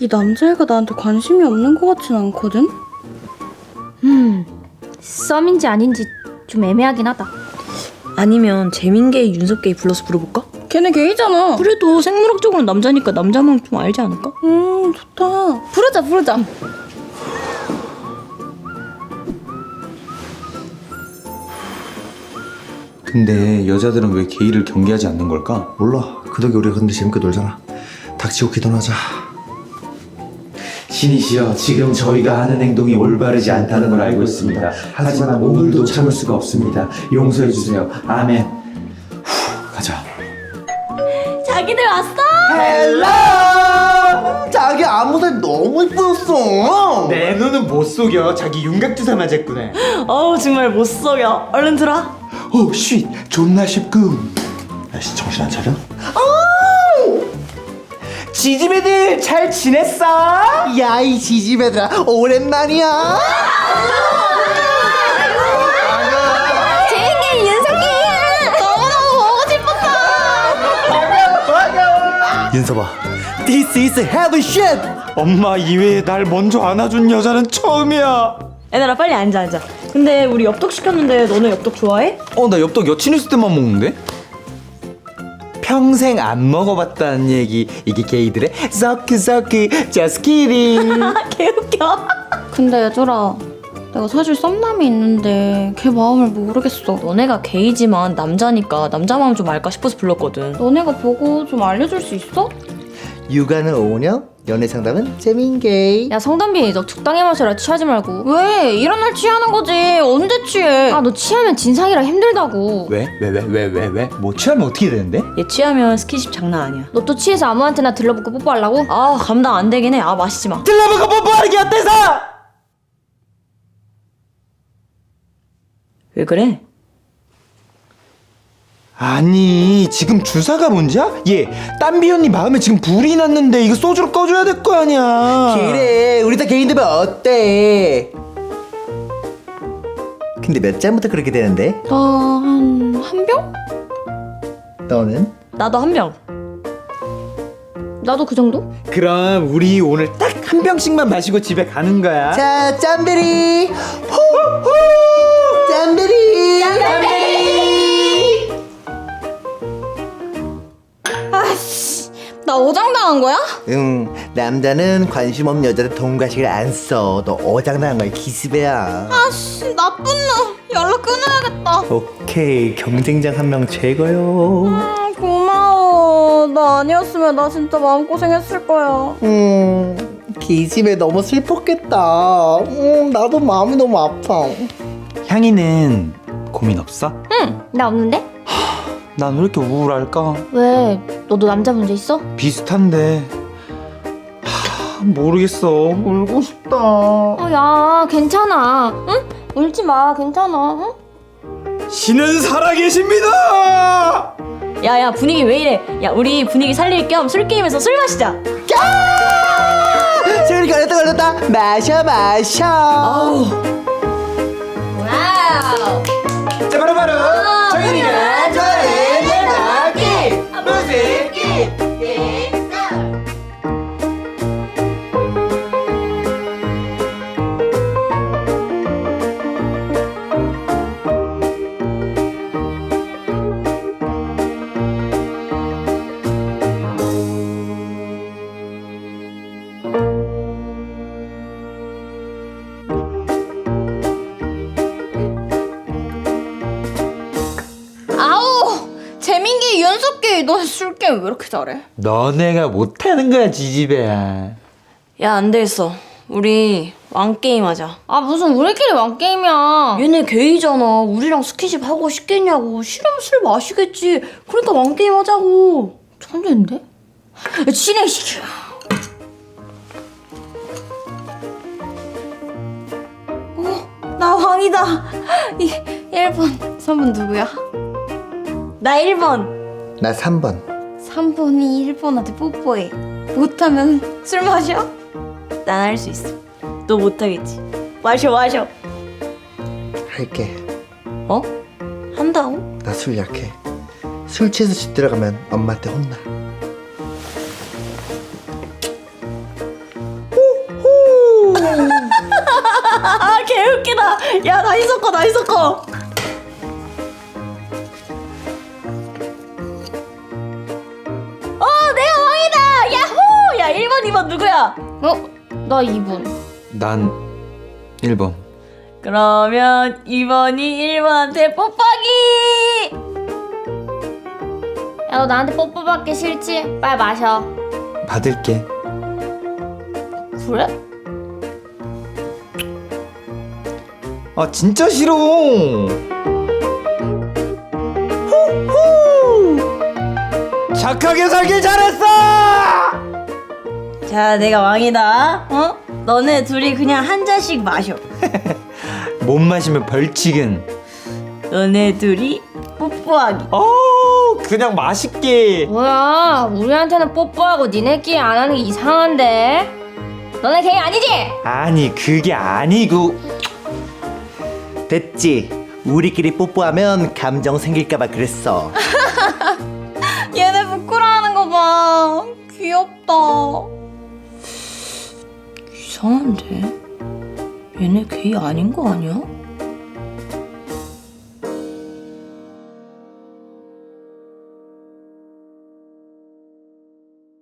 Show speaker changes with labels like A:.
A: 이 남자애가 나한테 관심이 없는 것 같진 않거든?
B: 음, 썸인지 아닌지 좀 애매하긴 하다.
C: 아니면 재민게이 윤석게이 불러서 부르볼까?
A: 걔네 게이잖아.
C: 그래도 생물학적으로 남자니까 남자 마음 좀 알지 않을까?
A: 음, 좋다.
B: 부르자, 부르자.
D: 근데 여자들은 왜 게이를 경계하지 않는 걸까?
E: 몰라. 그 덕에 우리가 근데 재밌게 놀잖아. 닥치고 기도하자.
F: 신이시여 지금 저희가 하는 행동이 올바르지 않다는 걸 알고 있습니다. 하지만 오늘도 참을 수가 없습니다. 용서해 주세요. 아멘. 후, 가자.
B: 자기들 왔어?
E: 헬로! 자기 안무들 너무 이쁘였어.
G: 내 눈은 못 속여 자기 윤곽주사 맞았구나
C: 어우 정말 못 속여 얼른 들어
F: 오, 쉿, 존나 쉽군.
E: 아씨 정신 안 차려?
G: 지지배들 잘 지냈어?
E: 야 이 지지배들아 오랜만이야.
B: 제인게 윤석이 너무너무 보고 싶었어.
E: 윤서봐. This is heaven shit.
G: 엄마 이외에 날 먼저 안아준 여자는 처음이야
C: 얘들아 빨리 앉아 앉아 근데 우리 엽떡 시켰는데 너네 엽떡 좋아해?
D: 어 나 엽떡 여친 있을 때만 먹는데?
G: 평생 안 먹어봤다는 얘기. 이게 게이들의 서크 just kidding.
C: 개웃겨.
A: 근데 얘들아, 내가 사실 썸남이 있는데 걔 마음을 모르겠어.
C: 너네가 게이지만 남자니까 남자 마음 좀 알까 싶어서 불렀거든.
A: 너네가 보고 좀 알려줄 수 있어?
E: 육아는 오은영, 연애 상담은 재민게이.
B: 야 성담비 너 적당히 마셔라 취하지 말고.
A: 왜? 이런 날 취하는 거지. 언제 취해?
B: 아 너 취하면 진상이라 힘들다고.
G: 왜? 왜? 왜? 왜? 왜? 왜? 뭐 취하면 어떻게 되는데?
C: 얘 취하면 스킨십 장난 아니야
B: 너 또 취해서 아무한테나 들러붙고 뽀뽀하려고?
C: 아 감당 안 되긴 해 아 마시지 마
G: 들러보고 뽀뽀하는 게 어때서?
C: 왜 그래?
G: 아니 지금 주사가 문제야? 얘 땀비 언니 마음에 지금 불이 났는데 이거 소주로 꺼줘야 될 거 아니야
E: 그래 우리 다 개인 되면 어때? 근데 몇 잔부터 그렇게 되는데?
A: 나한한 병?
E: 너는?
C: 나도 한 병
B: 나도 그 정도?
G: 그럼 우리 오늘 딱 한 병씩만 마시고 집에 가는 거야
E: 자 짬베리 호호 짬베리
A: 오장당한 거야?
E: 응 남자는 관심 없는 여자들 동가식을 안써너 어장당한 거야 기습이야
A: 아씨, 나쁜 놈. 연락 끊어야겠다.
E: 오케이 경쟁자 한명 제거요
A: 음, 고마워. 나 아니었으면 나 진짜 마음고생했을 거야.
E: 음 기집애 너무 슬펐겠다 음 나도 마음이 너무 아파
G: 향이는 고민 없어?
B: 나 없는데?
G: 난 왜 이렇게 우울할까?
B: 왜? 너도 남자 문제 있어?
G: 비슷한데 하, 모르겠어 울고 싶다
B: 어, 야 괜찮아. 응? 울지 마 괜찮아. 응?
G: 신은 살아계십니다
C: 야 야 분위기 왜 이래 야 우리 분위기 살릴 겸 술게임에서 술 마시자
E: 세율이 걸렸다 걸렸다 마셔 마셔
B: 와우.
G: 자 바로 바로
A: 재민기, 윤석기, 너 술 게임 왜 이렇게 잘해?
G: 너네가 못하는 거야 지지배야
C: 야안 되겠어 우리 왕게임 하자
B: 아 무슨 우리끼리 왕 게임이야.
C: 얘네 게이잖아 우리랑 스킨십 하고 싶겠냐고 싫으면 술 마시겠지 그러니까 왕게임 하자고
A: 천재인데?
C: 야, 진행시켜
A: 나 왕이다. 이 1번, 3번 누구야?
C: 나 1번
E: 나 3번.
A: 3번이 1번한테 뽀뽀해. 못하면 술 마셔?
C: 난 할 수 있어. 너 못하겠지. 마셔 마셔.
E: 할게.
C: 어? 한다고?
E: 나 술 약해. 술 취해서 집 들어가면 엄마한테 혼나.
C: 아 개웃기다. 야 나이 섞어 나이 섞어. 누구야?
B: 어? 나 2분.
G: 난 1번
C: 그러면 2번이 1번한테 뽀뽀하기.
B: 야 너 나한테 뽀뽀 받기 싫지? 빨리 마셔.
G: 받을게
C: 그래?
G: 아 진짜 싫어 착하게 살길 잘했어
C: 자 내가 왕이다. 어? 너네 둘이 그냥 한 잔씩 마셔.
G: 못 마시면 벌칙은
C: 너네 둘이 뽀뽀하기.
G: 어 그냥 맛있게
B: 뭐야? 우리한테는 뽀뽀하고 니네끼리 안 하는 게 이상한데? 너네 게이 아니지?
G: 아니 그게 아니고
E: 됐지 우리끼리 뽀뽀하면 감정 생길까봐 그랬어
A: 얘네 부끄러워하는 거 봐. 귀엽다.
C: 이상한데? 얘네 게이 아닌 거 아니야?